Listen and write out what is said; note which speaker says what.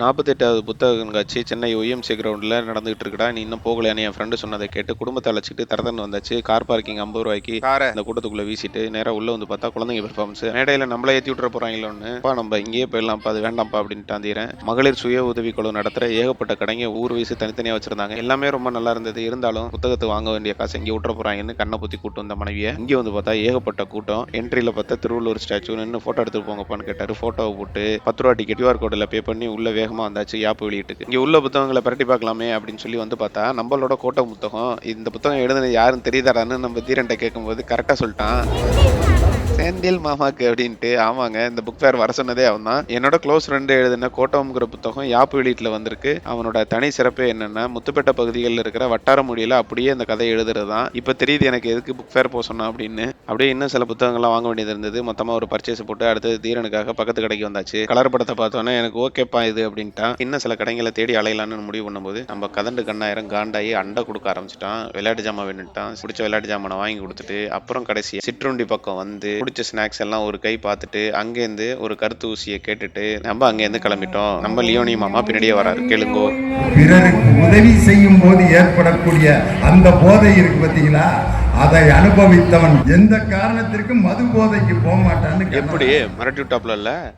Speaker 1: நாற்பத்தெட்டாவது புத்தக கண்காட்சி சென்னை ஒய்எம்சி கிரவுண்டில் நடந்துகிட்டு இருக்குடா. நீ இன்னும் போகலையான்னு என் ஃப்ரெண்டு சொன்னதை கேட்டு குடும்பத்தை அழைச்சிட்டு தரதன் வந்தாச்சு. கார் பார்க்கிங் ஐம்பது ரூபாய்க்கு காரை. அந்த கூட்டத்துக்குள்ள வீசிட்டு நேராக உள்ள வந்து பார்த்தா குழந்தைங்க பெர்ஃபார்மன்ஸ் மேடையில் நம்மளே ஏற்றி விட்டுற போறாங்களோன்னு அப்பா நம்ம இங்கேயே போயிடலாம்ப்பா அது வேண்டாம்ப்பா அப்படின்ட்டு தாந்தீரன். மகளிர் சுய உதவி குழு நடத்துற ஏகப்பட்ட கடைங்க ஊர் வயசு தனித்தனியாக வச்சிருந்தாங்க. எல்லாமே ரொம்ப நல்லா இருந்தது. இருந்தாலும் புத்தகத்தை வாங்க வேண்டிய காசு இங்கே விட்டுற போறாங்கன்னு கண்ணை புத்தி கூட்டு வந்த மனைவியை இங்கே வந்து பார்த்தா ஏகப்பட்ட கூட்டம். என்ட்ரியில் பார்த்தா திருவள்ளூர் ஸ்டாச்சு நின்று ஃபோட்டோ எடுத்துட்டு போங்கப்பான்னு கேட்டாரு. ஃபோட்டோவை போட்டு பத்து ரூபா டிக்கெட் கியூஆர் கோடில் பே பண்ணி உள்ள வேகமாக வந்தாச்சு யாப்பு வெளியிட்டுக்கு. இங்கே உள்ள புத்தகங்களை பரட்டி பார்க்கலாமே அப்படின்னு சொல்லி வந்து பார்த்தா நம்மளோட கோட்டை புத்தகம் இந்த புத்தகம் எழுதுனது யாருன்னு தெரியுதாடான்னு நம்ம தீரன்ட்ட கேட்கும்போது கரெக்டாக சொல்லிட்டான். சேந்தில் மாமாக்கு அப்படின்ட்டு. ஆமாங்க இந்த புக் ஃபேர் வர சொன்னதே அவன் தான். என்னோட க்ளோஸ் ஃப்ரெண்டு எழுதின கோட்டம்ங்கிற புத்தகம் யாப்பு வெளியீட்டில் வந்திருக்கு. அவனோட தனி சிறப்பு என்னன்னா முத்துப்பேட்டை பகுதிகளில் இருக்கிற வட்டார மொழியில் அப்படியே அந்த கதை எழுதுறது தான். இப்போ தெரியுது எனக்கு எதுக்கு புக் ஃபேர் போக சொன்னா அப்படின்னு. அப்படியே இன்னும் சில புத்தகங்கள்லாம் வாங்க வேண்டியது இருந்தது. மொத்தமாக ஒரு பர்ச்சேஸ் போட்டு அடுத்தது தீரனுக்காக பக்கத்து கடைக்கு வந்தாச்சு. கலர் படத்தை பார்த்தோன்னே எனக்கு ஓகேப்பா இது அப்படின்ட்டா இன்னும் சில கடைகளை தேடி அலையலான்னு முடிவு பண்ணும்போது நம்ம கதண்டு கண்ணாயிரம் காண்டாயி அண்டை கொடுக்க ஆரம்பிச்சிட்டான். விளையாட்டு ஜாமான் வேணுட்டான் பிடிச்ச விளையாட்டு ஜாமானை வாங்கி கொடுத்துட்டு அப்புறம் கடைசி சிற்றுண்டி பக்கம் வந்து பிடிச்ச ஸ்நாக்ஸ் எல்லாம் ஒரு கை பார்த்துட்டு அங்கேருந்து ஒரு கருத்து ஊசியை கேட்டுட்டு நம்ம அங்கேருந்து கிளம்பிட்டோம். நம்ம லியோனி மாமா பின்னாடியே வராரு. கேளுங்கோ.
Speaker 2: பிறருக்கு உதவி செய்யும் போது ஏற்படக்கூடிய அந்த போதை இருக்கு பார்த்தீங்களா? அதை அனுபவித்தவன் எந்த காரணத்திற்கும் மது போதைக்கு போக மாட்டான்னு
Speaker 1: எப்படி மிரட்டி விட்டாப்ல இல்ல?